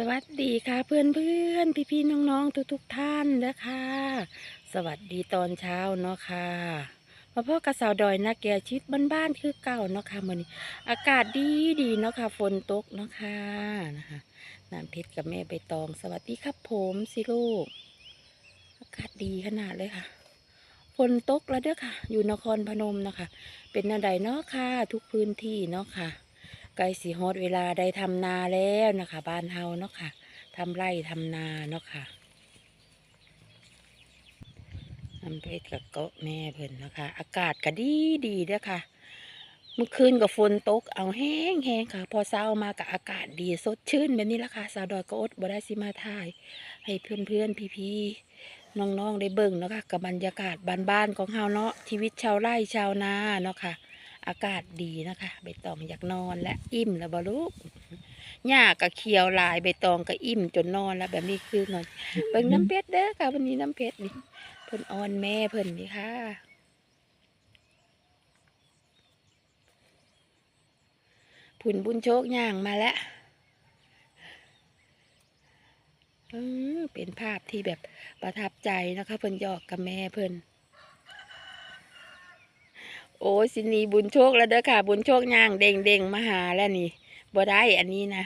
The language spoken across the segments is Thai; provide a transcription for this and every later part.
สวัสดีค่ะเพื่อนเพื่อนพี่พี่ๆน้องๆทุกทุกท่านนะคะ สวัสดีตอนเช้าเนาะค่ะมาพ่อกระสาวดอยนะแกชิดบ้านๆคือเก่าเนาะค่ะมื่อนี้อากาศดีดีเนาะค่ะฝนตกเนาะค่ะนะคะน้ำเพชรกับแม่ใบตอง สวัสดีครับผมสิลูก อากาศดีขนาดเลยค่ะฝนตกแล้วเด้อค่ะ อยู่นครพนมนะคะเป็นนาใดเนาะค่ะ ทุกพื้นที่เนาะค่ะ ใกล้สีฮอดเวลาได้ทำนาแล้วนะคะ บ้านเฮาเนาะค่ะทำไร่ทำนาเนาะค่ะน้ำเพชรกับเกาะแม่เพิ่นนะคะ อากาศก็ดีดีเด้อค่ะ เมื่อคืนกับฝนตก เอาแห้งแห้งค่ะ พอเช้ามากับอากาศดีสดชื่นแบบนี้ละค่ะ สาวดอยก็อดบ่ได้สิมาถ่าย ให้เพื่อนเพื่อนพี่พี่น้องๆได้เบิ่งเนาะค่ะกับบรรยากาศบ้านๆของเฮาเนาะชีวิตชาวไร่ชาวนาเนาะค่ะ อากาศดีนะคะใบตองอยากนอนและอิ่มแล้วบลูกหญ้าก็เขียวลายใบตองก็อิ่มจนนอนแล้วแบบนี้คือนอนเบิ่งน้ำเพชรเด้อค่ะวันนี้น้ำเพชรนี่เพิ่นออนแม่เพิ่นนี่ค่ะผุนบุญโชคย่างมาแล้วเออเป็นภาพที่แบบประทับใจนะคะเพิ่นหยอกกับแม่เพิ่น โอ้สินีบุญโชคแล้วเด้อค่ะ บุญโชคย่างเด้งเด้งมาหาแล้วนี่บ่ได้อันนี้นะ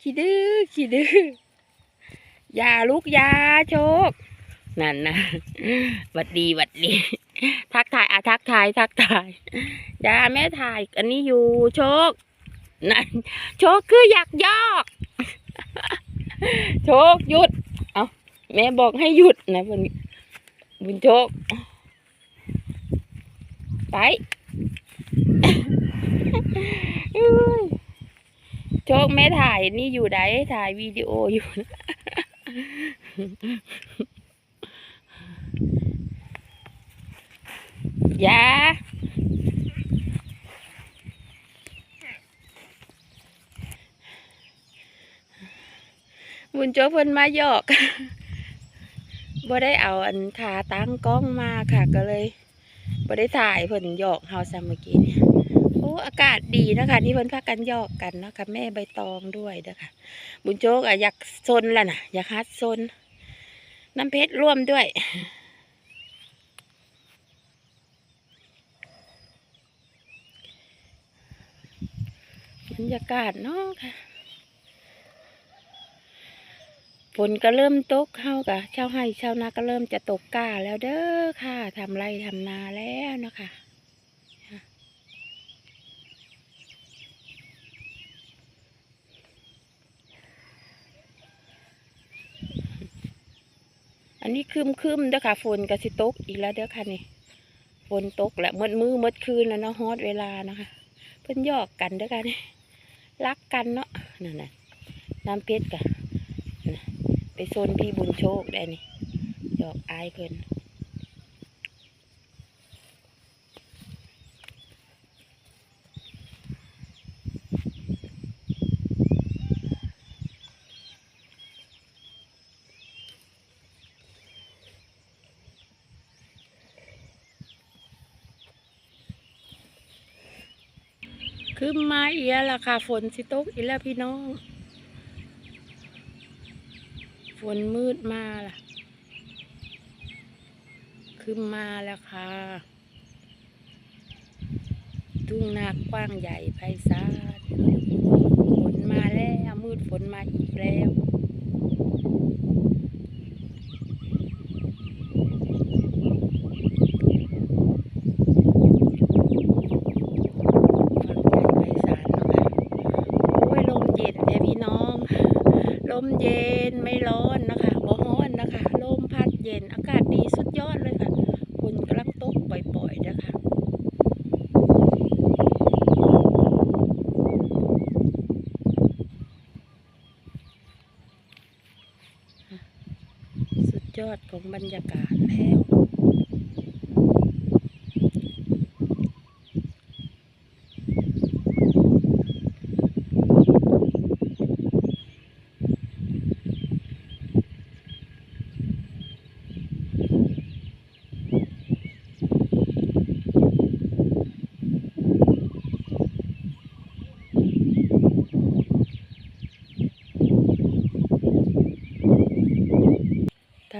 ขี้ดื้อขี้ดื้อยาลูกยาโชค นั่นนะหวัดดีหวัดดี ทักทายอะทักทายทักทายยาแม่ถ่าย อันนี้อยู่โชค นั่นโชคคืออยากยอก โชคหยุด เอาแม่บอกให้หยุดนะวันนี้บุญโชค ไปโชคแม่ถ่ายนี่อยู่ไหนถ่ายวิดีโออยู่ยาบุญโจเพิ่นมาหยอกบ่ได้เอาอันขาตั้งกล้องมาค่ะก็เลย บ่ได้ถ่ายเพิ่นหยอกเฮาซ้ำเมื่อกี้เนี่ยโอ้อากาศดีนะคะที่เพิ่นพากันหยอกกันเนาะค่ะแม่ใบตองด้วยเด้อค่ะบุญโจกอะอยากซนแล้วน่ะอยากฮัดซนน้ำเพชรร่วมด้วยบรรยากาศเนาะค่ะ ฝนก็เริ่มตกเข้ากับชาวไร่ชาวนาก็เริ่มจะตกกล้าแล้วเด้อค่ะทำไรทำนาแล้วเนาะคะอันนี้คืมคืมเด้อค่ะฝนก็สิตกอีกแล้วเด้อค่ะนี่ฝนตกแล้วมืดมือมืดคืนแล้วเนาะฮอดเวลานะคะเพิ่นยอกกันเด้อค่ะนี่รักกันเนาะนั่นน่ะน้ำเพชรกะ ไปโซนพี่บุญโชคได้นี่หยอกอายเพิ่นคือมาเอีกแล้วล่ะค่ะ ฝนสิตกอีแล้วพี่น้อง ฝนมืดมาล่ะคือมาแล้วค่ะ ทุ่งนากว้างใหญ่ไพศาลฝนมาแล้วมืดฝนมาอีกแล้วฟังใหญ่ไพศาลเนาะค่ะโอ้ยลมเย็นแท้พี่น้อง ลมเย็นไม่ร้อนนะคะบ่ร้อนนะคะ ลมพัดเย็นอากาศดีสุดยอดเลยค่ะฝนกำลังตกปล่อยๆนะคะสุดยอดของบรรยากาศแล้ว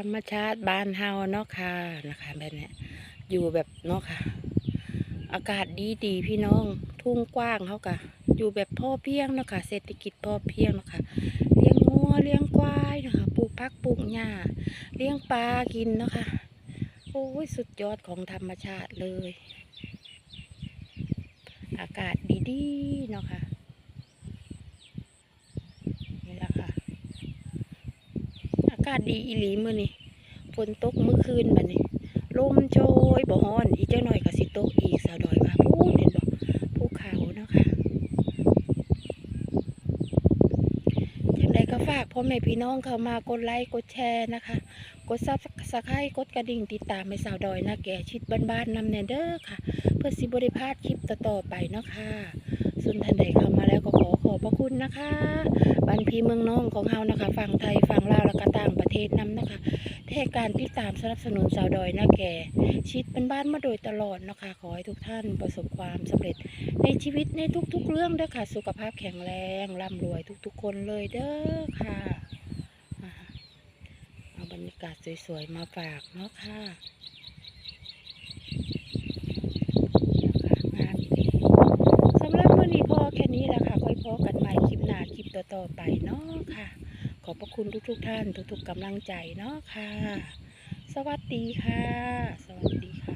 รรมชาติบ้านเฮาเนาะค่ะนะคะแบบนี้อยู่แบบเนาะค่ะ อากาศดีดีพี่น้องทุ่งกว้างเขากะอยู่แบบพ่อเพียงเนาะค่ะเศรษฐกิจพ่อเพียงเนาะค่ะเลี้ยงงัวเลี้ยงควายเนาะคะปลูกพักปลูกหญ้าเลี้ยงปลากินเนาะค่ะโอ้ยสุดยอดของธรรมชาติเลย อากาศดีๆเนาะค่ะนี่แหละค่ะ อากาศดีอีหลีมื้อนี้ฝนตกเมื่อคืนบัดนี้ลมโชยบ่ฮ้อนอีกจังหน่อยก็สิตกอีกสาวดอยว่าพูนเห็นบ่ภูเขาเนาะค่ะจังใดก็ฝากพ่อแม่พี่น้องเข้ามากดไลค์กดแชร์นะคะ กดซับสไครต์กดกระดิ่งติดตามให้สาวดอยนะแก่ชิดบ้านๆนำแนเด้อค่ะ เพื่อสิบริพลาดคลิปต่อๆไปเนาะค่ะ ส่วนท่านใดเข้ามาแล้วก็ขอขอบพระคุณนะคะบ้านพี่เมืองน้องของเฮานะคะฝั่งไทยฝั่งลาวและก็ต่างประเทศนำนะคะแท่การติดตามสนับสนุนสาวดอยนาแก่ชิดเป็นบ้านมาโดยตลอดนะคะ ขอให้ทุกท่านประสบความสำเร็จในชีวิตในทุกๆ เรื่องเด้อค่ะ สุขภาพแข็งแรงร่ำรวยทุกๆ คนเลยเด้อค่ะเอาบรรยากาศสวยๆมาฝากเนาะค่ะนะคะงานดีสำหรับวันนี้พอแค่นี้แหละค่ะ ค่อยพอกันใหม่คลิปหน้าคลิป ต่อๆไปเนาะค่ะ ขอบพระคุณทุกๆท่านทุกๆกำลังใจเนาะค่ะ สวัสดีค่ะ สวัสดีค่ะ